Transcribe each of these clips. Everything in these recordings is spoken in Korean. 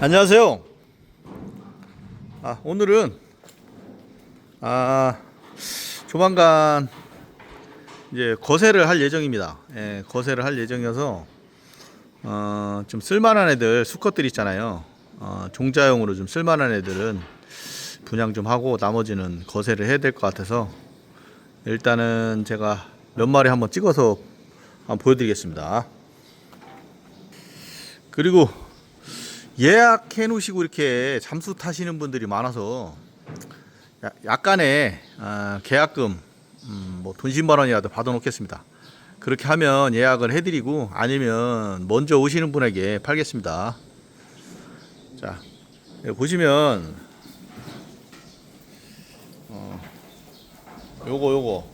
안녕하세요. 아, 오늘은 아, 조만간 이제 거세를 할 예정입니다. 예, 거세를 할 예정이어서 어, 좀 쓸만한 애들 수컷들 있잖아요. 어, 종자용으로 좀 쓸만한 애들은 분양 좀 하고 나머지는 거세를 해야 될 것 같아서 일단은 제가 몇 마리 한번 찍어서 한번 보여드리겠습니다. 그리고 예약해 놓으시고 이렇게 잠수 타시는 분들이 많아서 야- 약간의 아, 계약금 음, 뭐돈 10만 원이라도 받아 놓겠습니다. 그렇게 하면 예약을 해드리고 아니면 먼저 오시는 분에게 팔겠습니다. 자 여기 보시면 어, 요거 요거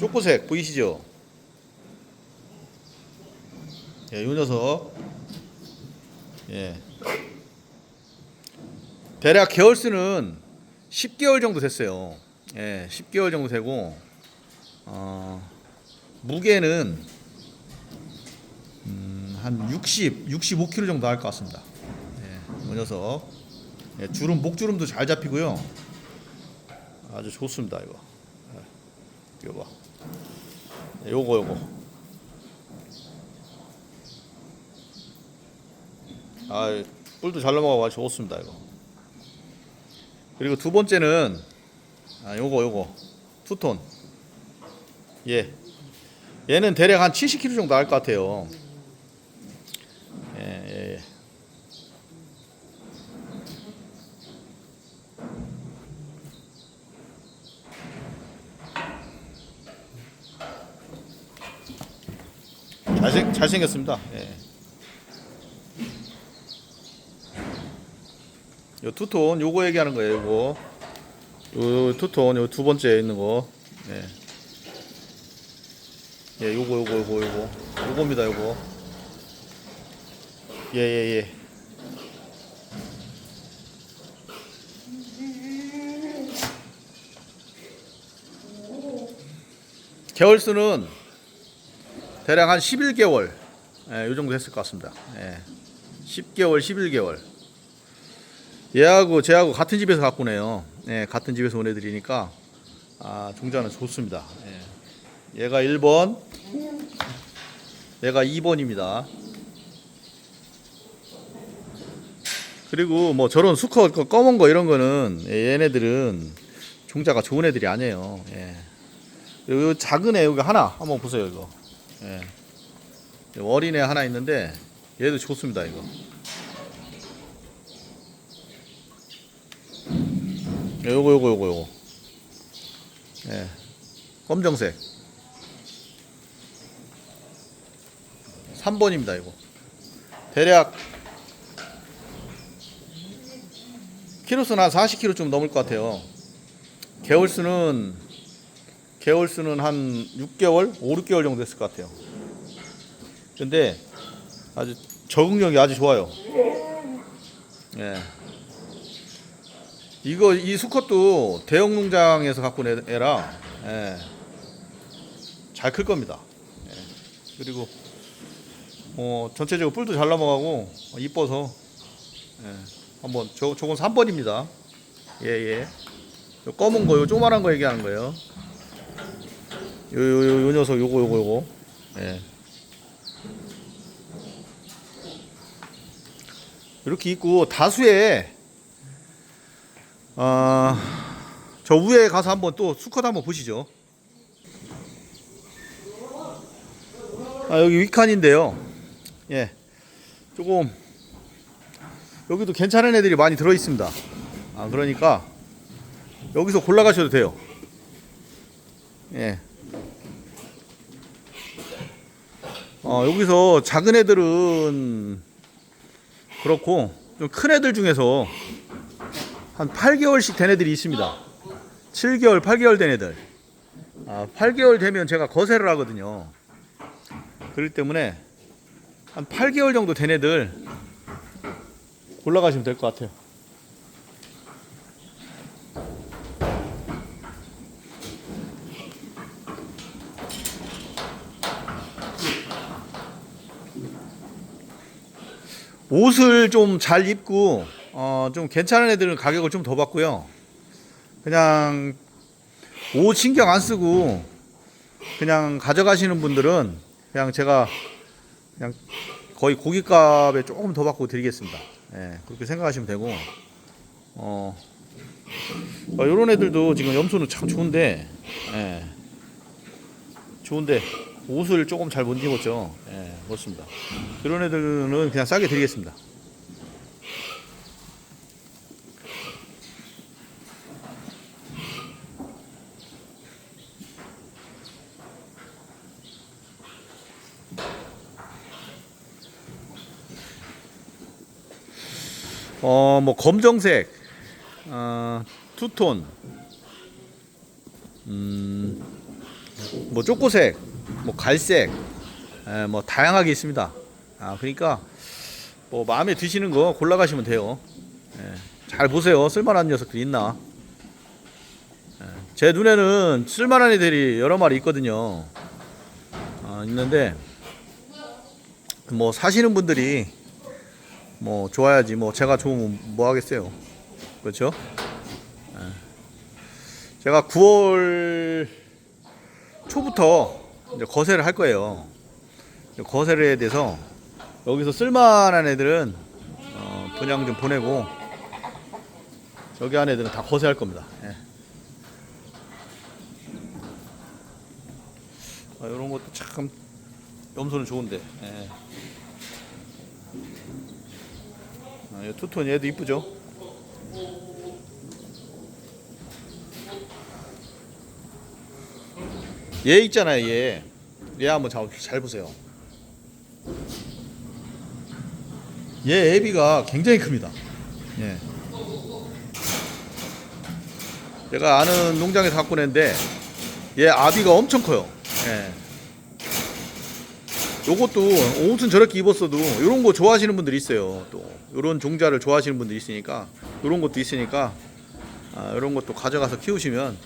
초코색 보이시죠? 예, 요 녀석 예. 대략 개월 수는 10개월 정도 됐어요. 예, 10개월 정도 되고 어, 무게는 음, 한 60, 65kg 정도 할 것 같습니다. 예, 이 녀석 예, 주름 목주름도 잘 잡히고요. 아주 좋습니다 이거. 예, 이거 봐. 예, 요거 요거. 아, 뿔도 잘 넘어가고 아주 좋습니다 이거. 그리고 두 번째는 아, 요거 요거 투톤. 예. 얘는 대략 한 70kg 정도 할 것 같아요. 예, 예, 예. 잘생 잘생겼습니다. 예. 요 투톤 요거 얘기하는 거예요. 요거 요 투톤 요 두 번째 있는 거. 예. 예, 요거 요거 요거 요거 요겁니다. 요거. 예, 예, 예. 개월 수는 대략 한 11개월 예, 요 정도 됐을 것 같습니다. 예. 10개월, 11개월. 얘하고 쟤하고 같은 집에서 갖고 오네요. 예, 같은 집에서 온 애들이니까 아, 종자는 좋습니다. 예. 얘가 1번, 얘가 2번입니다. 그리고 뭐 저런 수컷 거 검은 거 이런 거는 예, 얘네들은 종자가 좋은 애들이 아니에요. 예. 요 작은 애 여기 하나 한번 보세요 이거. 예. 어린 애 하나 있는데 얘도 좋습니다 이거. 요거 요거 요거 요거. 예. 검정색. 3번입니다, 이거. 대략 키로수는 한 40kg 좀 넘을 것 같아요. 개월수는 개월수는 한 6개월, 5, 6개월 정도 됐을 것 같아요. 근데 아주 적응력이 아주 좋아요. 예. 이거 이 수컷도 대형 농장에서 갖고 온 애- 애라 예. 잘 클 겁니다. 예. 그리고 어, 전체적으로 뿔도 잘 넘어가고 어, 이뻐서 예. 한번 저 저건 3번입니다. 예 예. 요 검은 거, 요 조그만한 거 얘기하는 거예요. 요 요 요 요 녀석 요거 요거 요거. 예. 이렇게 있고 다수의 아, 저 위에 가서 한번 또 수컷 한번 보시죠. 아, 여기 위칸인데요. 예. 조금 여기도 괜찮은 애들이 많이 들어 있습니다. 아, 그러니까 여기서 골라 가셔도 돼요. 예. 어, 여기서 작은 애들은 그렇고 좀 큰 애들 중에서 한 8개월씩 된 애들이 있습니다. 7개월, 8개월 된 애들. 아, 8개월 되면 제가 거세를 하거든요. 그렇기 때문에 한 8개월 정도 된 애들 골라가시면 될 것 같아요. 옷을 좀 잘 입고 어, 좀 괜찮은 애들은 가격을 좀 더 받고요. 그냥 옷 신경 안 쓰고 그냥 가져가시는 분들은 그냥 제가 그냥 거의 고깃값에 조금 더 받고 드리겠습니다. 예, 그렇게 생각하시면 되고 어, 어 이런 애들도 지금 염소는 참 좋은데 예, 좋은데 옷을 조금 잘 못 입었죠. 예, 그렇습니다. 그런 애들은 그냥 싸게 드리겠습니다. 어, 뭐 검정색, 어, 투톤, 음, 뭐 쪼꼬색, 뭐 갈색, 에, 뭐 다양하게 있습니다. 아, 그러니까 뭐 마음에 드시는 거 골라가시면 돼요. 예, 잘 보세요. 쓸만한 녀석들이 있나? 예, 제 눈에는 쓸만한 애들이 여러 마리 있거든요. 아, 있는데 뭐 사시는 분들이 뭐 좋아야지 뭐 제가 좋으면 뭐 하겠어요 그렇죠 예. 제가 9월 초부터 이제 거세를 할 거예요 거세에 대해서 여기서 쓸만한 애들은 어, 분양 좀 보내고 저기 안 애들은 다 거세할 겁니다 예. 아, 이런 것도 참 염소는 좋은데 예. 아, 이 투톤 얘도 이쁘죠? 얘 있잖아요, 얘. 얘 한번 잘, 잘 보세요. 얘 애비가 굉장히 큽니다. 예. 제가 아는 농장에서 갖고 냈는데 얘 아비가 엄청 커요. 예. 요것도 옷은 저렇게 입었어도 이런 거 좋아하시는 분들이 있어요. 또 이런 종자를 좋아하시는 분들이 있으니까 이런 것도 있으니까 아, 이런 것도 가져가서 키우시면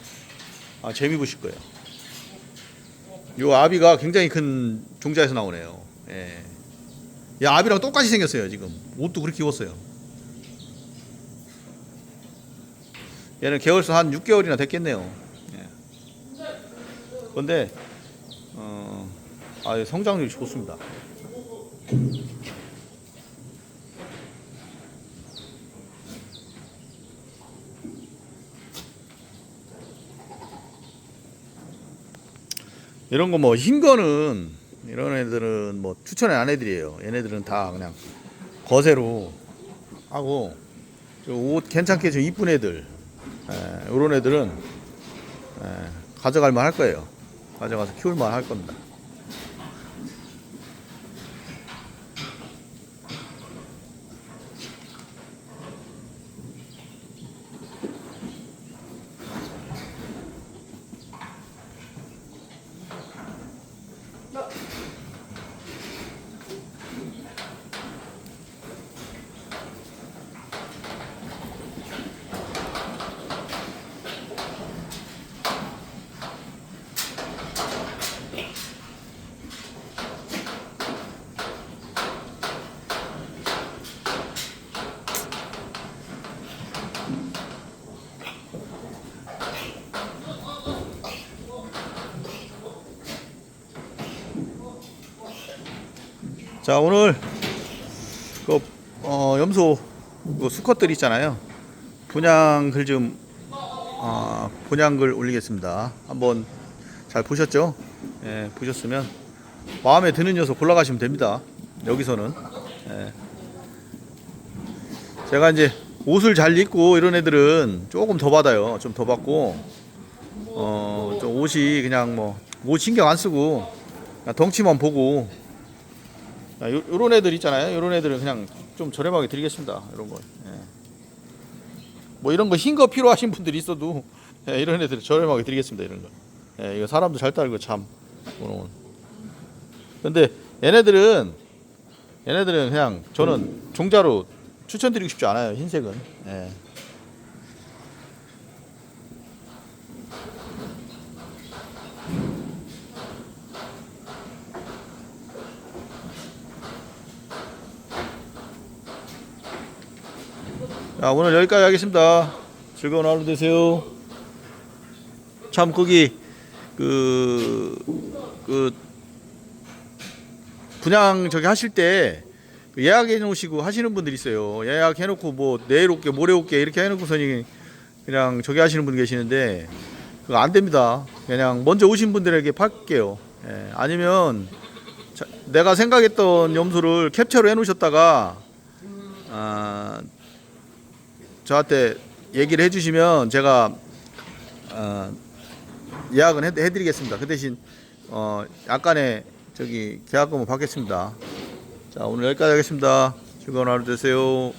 아, 재미 보실 거예요. 요 아비가 굉장히 큰 종자에서 나오네요. 예. 이 아비랑 똑같이 생겼어요 지금 옷도 그렇게 입었어요. 얘는 개월수 한 6개월이나 됐겠네요. 예. 근데 어. 아, 성장률이 좋습니다. 이런 거 뭐 흰 거는 이런 애들은 뭐 추천을 안 해드려요. 얘네들은 다 그냥 거세로 하고 저옷 괜찮게 좀 이쁜 애들 에, 이런 애들은 에, 가져갈 만할 거예요. 가져가서 키울 만할 겁니다. 자 오늘 그 어, 염소 그 수컷들 있잖아요. 분양글 좀 어, 분양글 올리겠습니다. 한번 잘 보셨죠? 예, 보셨으면 마음에 드는 녀석 골라가시면 됩니다. 여기서는. 예. 제가 이제 옷을 잘 입고 이런 애들은 조금 더 받아요. 좀 더 받고. 어, 좀 옷이 그냥 뭐 옷 신경 안 쓰고 덩치만 보고 요 런 애들 있잖아요. 요런 애들은 그냥 좀 저렴하게 드리겠습니다. 이런 거. 예. 뭐 이런 거 흰 거 필요하신 분들이 있어도 예, 이런 애들 저렴하게 드리겠습니다. 이런 거. 예, 이거 사람도 잘 따르고 참. 오늘. 근데 얘네들은 얘네들은 그냥 저는 종자로 추천드리고 싶지 않아요. 흰색은. 예. 자 오늘 여기까지 하겠습니다. 즐거운 하루 되세요. 참 거기 그, 그 분양 저기 하실 때 예약해 놓으시고 하시는 분들 있어요. 예약해 놓고 뭐 내일 올게 모레 올게 이렇게 해 놓고서니 그냥 저기 하시는 분 계시는데 그거 안 됩니다. 그냥 먼저 오신 분들에게 팔게요. 예, 아니면 자, 내가 생각했던 염소를 캡처를 해 놓으셨다가 아, 저한테 얘기를 해주시면 제가 어, 예약은 해, 해드리겠습니다. 그 대신 어, 약간의 저기 계약금을 받겠습니다. 자 오늘 여기까지 하겠습니다. 즐거운 하루 되세요.